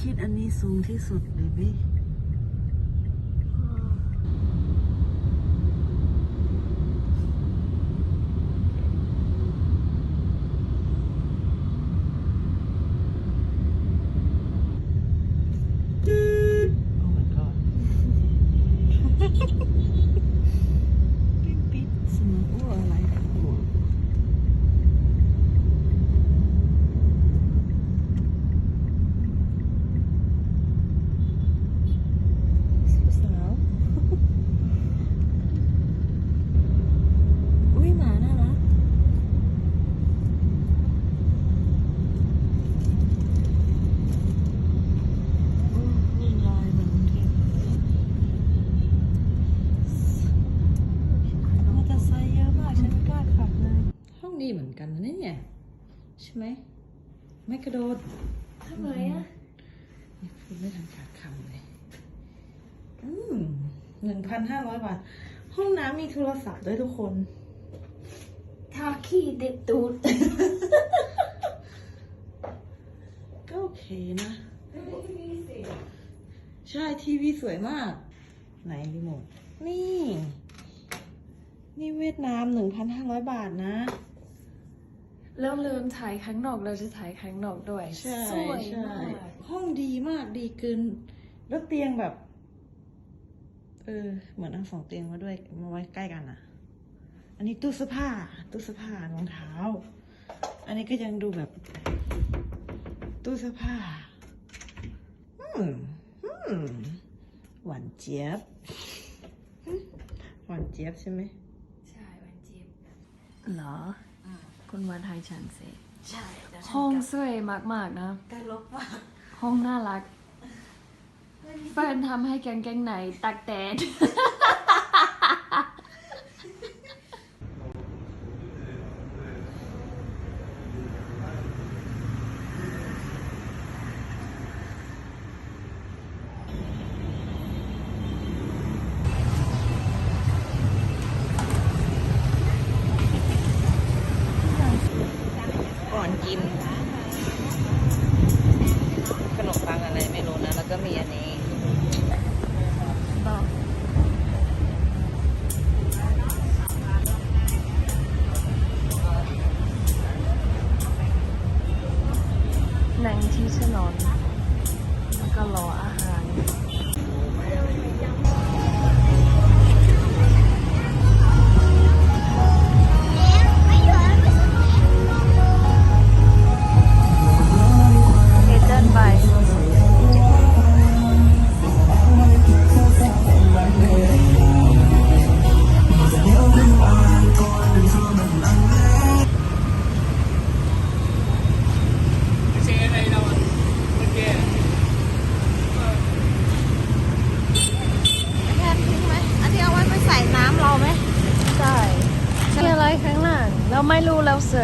คิดอันนี้สูงที่สุดเลยพี่ โอ้ my god ปิ๊ดปิ๊ดสมองอ้วอะไรอ้ว สาว อุ้ยหมาน่ารักโอ้ยลายเหมือนเทพมอเตอร์ไซค์เยอะมากฉันไม่กล้าขับเลย ห้อง ดีเหมือนกันนะเนี่ยใช่ไหมไม่กระโดดทำไมอะคุณไม่ทำขาดคำเลยอืมหนึ่งพันห้าร้อยบาท ห้องน้ำมีโทรศัพท์ด้วยทุกคนทาขี้เด็ดตูด ก็โอเคนะ ใช่ทีวีสวยมาก ไหนรีโมท นี่ นี่เวียดนามหนึ่งพันห้าร้อยบาทนะ แล้วลืมถ่ายข้างนอกเราจะถ่ายข้างนอกด้วย ใช่สวยใช่มาก ห้องดีมากดีเกิน แล้วเตียงแบบ เออ เหมือนเอาสองเตียงมาด้วยมาไว้ใกล้กันอะ อันนี้ตู้เสื้อผ้า ตู้เสื้อผ้ารองเท้า อันนี้ก็ยังดูแบบ ตู้เสื้อผ้า อืมอืมหวานเจี๊ยบอืมหวานเจี๊ยบใช่ไหมใช่วันจีบเหรออ คุณวันไทยฉันเสร็จใช่เดี๋ยวฉันห้องกลับสวยมากๆนะใกล้ลบมากห้องน่ารักเฟิร์นทำให้กางเกงในตักแดด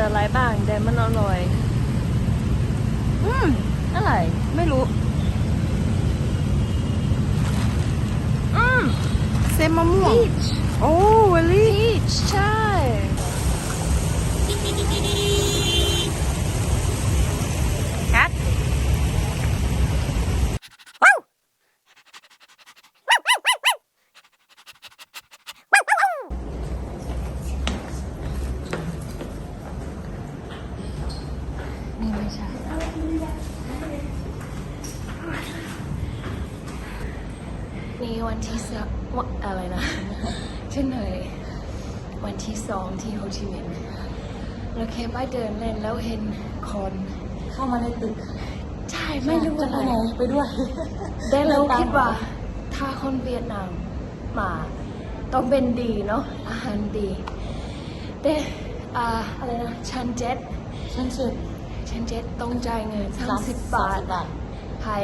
รู้เราเสืออะไรบ้างแต่มันอร่อย อืมอะไรไม่รู้ อืมเซมมะม่วง peach โอ้เวลี่ peach ใช่ กัด นี่ไม่ใช่ นี่วันที่สองวะอะไรนะ ที่ไหน วันที่สองที่โฮจิมินห์เราแค่ไปเดินเล่นแล้วเห็นคนเข้ามาในตึกใช่ไม่รู้จะอะไปไรไหนไปด้วยแต่เราคิดว่าถ้าคนเวียดนามมาต้องเป็นดีเนาะอาหารดีแต่อ่าอะไรนะชันเจ็ดฉันเสร็จชันเจ็ดต้องจ่ายเงินสาม30บาทบาทให้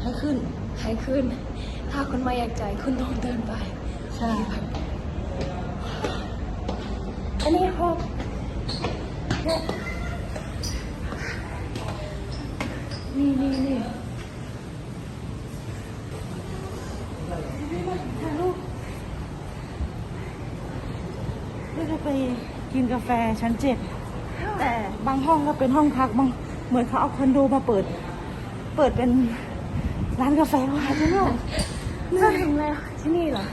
ให้ขึ้นให้ขึ้น ถ้าคุณไม่อยากจ่ายคุณต้องเดินไปใช่ อันนี้ห้อง นี่นี่นี่เราจะไปกินกาแฟชั้นเจ็ดแต่บางห้องก็เป็นห้องพักบางเหมือนเขาเอาคอนโดมาเปิด เปิดเป็นร้านกาแฟวายใช่ไหมมาถึงแล้วที่นี่เหรอ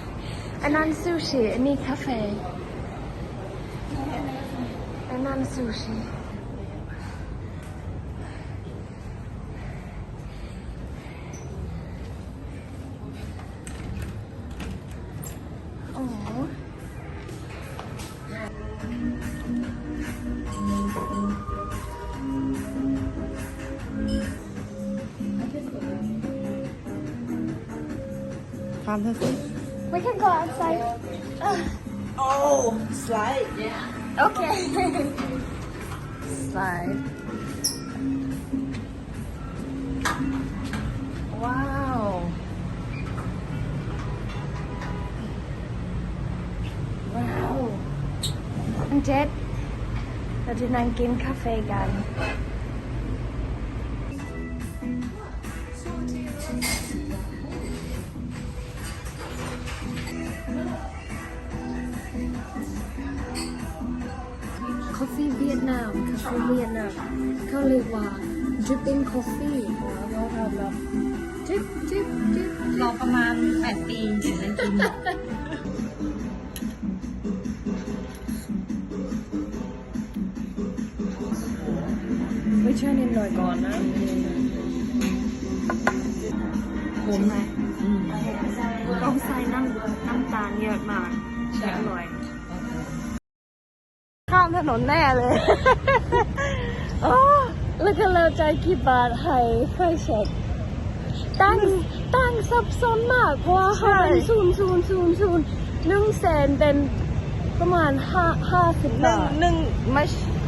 อันนั้นซูชิอันนี้คาเฟ่ อันนั้นซูชิอ๋อทำเธอสิ We can go outside. โอ้สไลด์ Okay. Slide. Wow. Wow. เจ็ดเราจะ นามคาเฟ่เวียดนามเขาเรียกว่า dripping coffee เราทำแบบจิบจิบจิบรอประมาณแปดปีถึงได้กินไม่ใช่นิดหน่อยก่อนนะผมใช่ไหมต้องใส่น้ำน้ำตาลเยอะมากจะอร่อยข้าม ถนนแน่เลยโอ้แล้วก็เราใจายกี่บาทให้ให้เช็คตั้งตั้งซับซ้อนมาก เพราะว่าเขาเป็นศูนย์ศูนย์ศูนย์ศูนย์หนึ่งแสนเป็นประมาณห้าห้าสิบหนึ่บางทหนึ่งไม่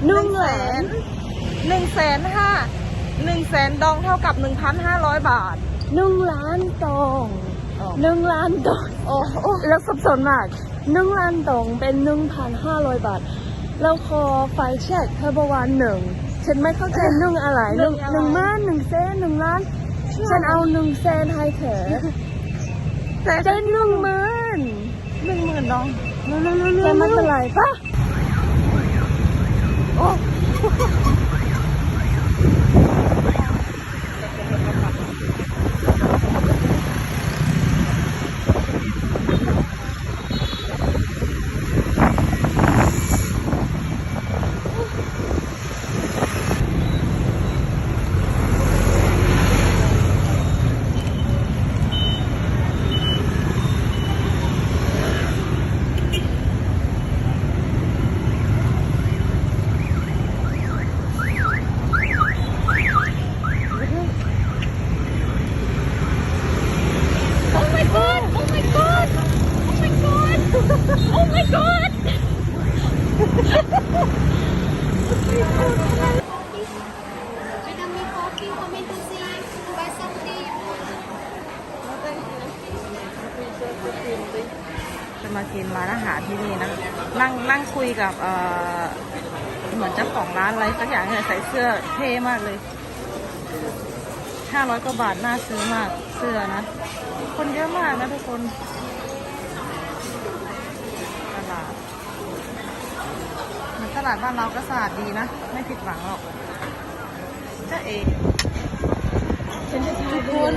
หนึ่งแสนหนึ่งแสนห้าหนึ่งแสนดองเท่ากับหนึ่งพันห้าร้อยบาทหนึ่งล้านตองหนึ่งล้านตองโอ้โหแล้วสับสนมากหนึ่งล้านตองเป็นหนึ่งพันห้าร้อยบาท แล้วพอไฟเช็คเธอบอกว่าหนึ่ง ฉันไม่เข้าใจหนึ่งอะไรหนึ่งหนึ่งล้านหนึ่งแสนหนึ่งล้าน ฉันเอาหนึ่งแสนให้เธอแต่จะหนึ่งหมื่นหนึ่งหมื่นดองจะไม่เป็นไรปะโอ้โอ้ จะมากินร้านอาหารที่นี่นะ นั่งนั่งคุยกับเอ่อเหมือนเจ้าของร้านอะไรสักอย่างเนี่ยใส่เสื้อเท่มากเลยห้าร้อยกว่าบาทน่าซื้อมากเสื้อนะ คนเยอะมากนะทุกคนตลาดเหมือนตลาดบ้านเราก็สะอาดดีนะ ไม่ผิดหวังหรอกจ้าเอ๋ฉันจะทายทุกคน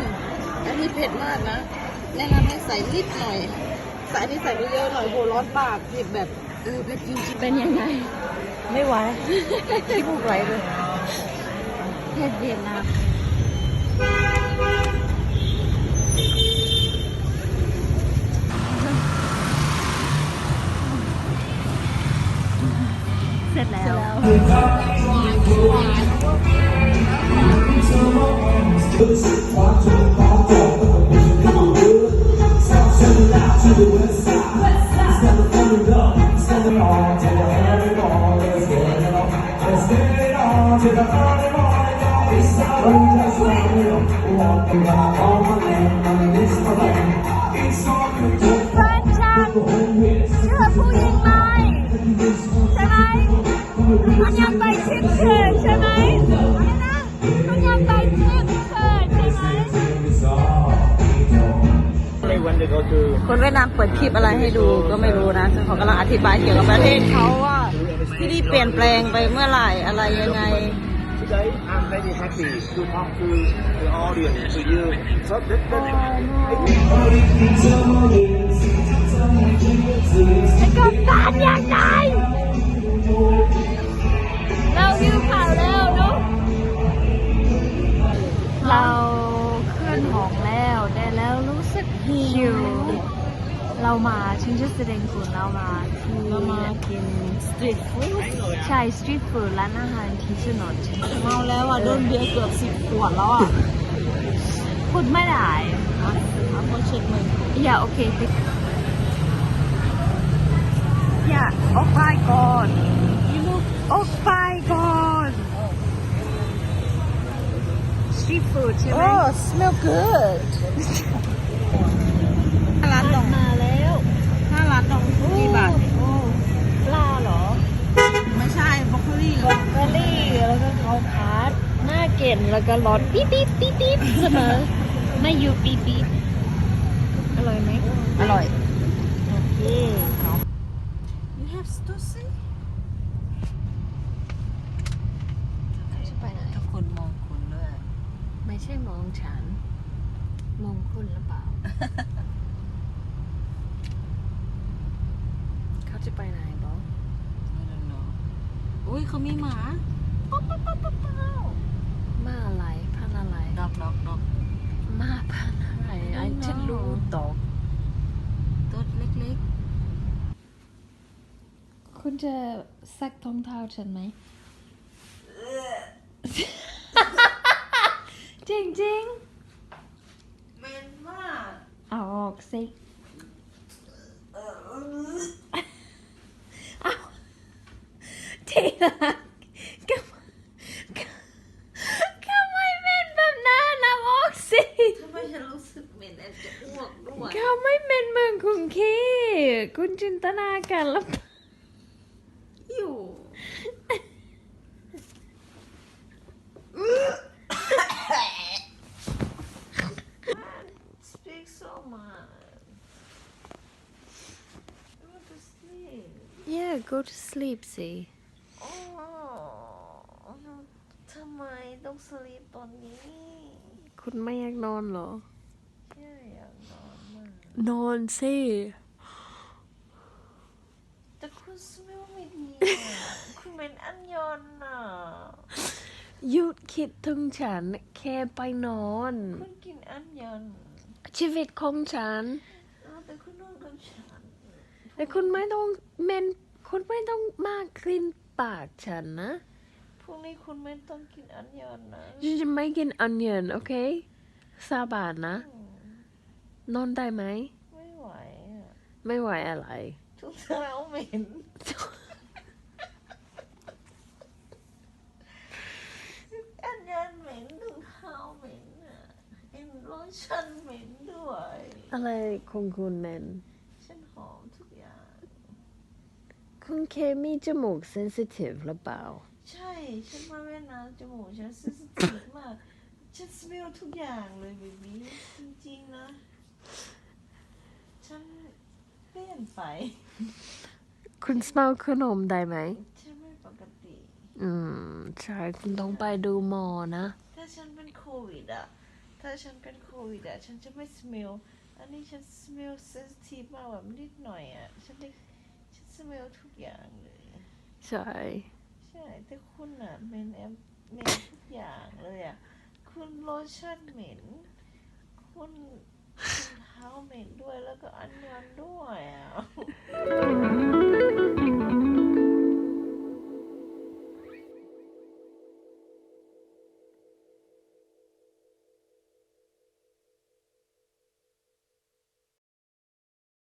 อันนี้เผ็ดมากนะ แนะนำให้ใส่นิดหน่อย ใส่อันนี้ใส่ไปเยอะหน่อยโหร้อนปากเผ็ดแบบเออเผ็ดจริงเป็นยังไง ไม่ไหวที่พูดไหวเลยเผ็ดเวียดนามเสร็จแล้วแฟ มใช่ไหมมันยังไปชิปเชิญใช่ไหมอะไรนะมันยังไปชิปเชิญใช่ไหมคนเวียดนามเปิดคลิปอะไรให้ดูก็ไม่รู้นะเขากำลังอธิบายเกี่ยวกับประเทศเขาว่าที่นี่เปลี่ยนแปลงไปเมื่อไหร่อะไรยังไง very happy to talk to the audience, to you. So that, oh, that เรามาฉันจะแสดงคุณเรามาที่เรามากินสตรีทฟู้ดใช่สตรีทฟู้ดร้านอาหารที่ชนนเมาแล้วอะโดนเบียร์เกือบสิบขวดแล้วอะพูดไม่ได้เอาเขาเช็คมืออย่าโอเคไปอย่าออกไปก่อนออกไปก่อนสตรีทฟู้ดใช่ไหมโอ้ smell good ห้าล้านดองมาแล้วห้า ล้านดองกี่บาทปลาเหรอ ไม่ใช่บรอกโคลี่บรอกโคลี่แล้วก็ข้าวผัดหน้าเก่นแล้วก็ร้อนปี๊ดปี๊ดปี๊ดปี๊ดเสมอไม่อยู่ปี๊ดปี๊ดอร่อยไหมอร่อย โอเค You have stussy เขาจะไปไหน ทุกคนมองคุณด้วย ไม่ใช่มองฉัน มองคุณหรือเปล่า เขาจะไปไหนบอ I don't know อุ้ย เขามีหมามาอะไรพันอะไร ดอกดอกดอกมาพันอะไรไอ้ฉันรู้ตกตัวเล็กๆ คุณจะซักรองเท้าฉันไหม จริงจริงๆเมนมากเอาออกสิเอา ทีละก็ก็ไม่เป็นแบบนั้นเอาออกสิทำไมฉันรู้สึกเหม็นแอนจะอ้วกด้วยเขาไม่เป็นเมืองคุณคีคุณจินตนาการแล้วอยู่ Speak so much I want to sleep Yeah go to sleep สิ โอ้ทำไม ต้องสลีปตอนนี้ คุณไม่อยากนอนเหรอแค่อยากนอนมากนอนสิแต่คุณสเมลไม่ดีอะคุณเป็นอันยอนน่ะ หยุดคิดถึงฉัน แค่ไปนอน คุณกินอันยอนชีวิตของฉัน เอาแต่คุณนอนกับฉันแต่คุณไม่ต้องเมนคุณไม่ต้องมากกลิ่นปากฉันนะ พรุ่งนี้คุณไม่ต้องกินอันยอนนะ ฉันจะไม่กินอันเนียนโอเคสาบานนะ นอนได้ไหม ไม่ไหวอะไม่ไหวอะไร ทุกเท้าเหม็นอันยอนเหม็นทุกเท้าเหม็นอะเอ็นโลชั่นเหม็นด้วย อะไรของคุณเมนฉันหอมทุกอย่าง คุณเคมีจมูกเซนซิทีฟหรือเปล่า ใช่ฉันมาแม่น้ำจมูกฉันเซนซิทีฟมากฉันสเมลทุกอย่างเลยแบบนี้จริงๆนะ ฉันเปลี่ยนไปคุณสเมาขนมได้ไหม ฉันไม่ปกติ อืม ใช่ คุณต้องไปดูหมอนะ ถ้าฉันเป็นโควิดอะถ้าฉันเป็นโควิดอะฉันจะไม่สเมลอันนี้ฉันสเมลเซนซิทีฟมากแบบนิดหน่อยอะฉันได้ฉันสเมลทุกอย่างเลย ใช่ ใช่แต่คุณอะเมนแอมเมนทุกอย่างเลยอะคุณโลชั่นเหม็น คุณคุณเท้าเหม็นด้วยแล้วก็อันนอนด้วยอะ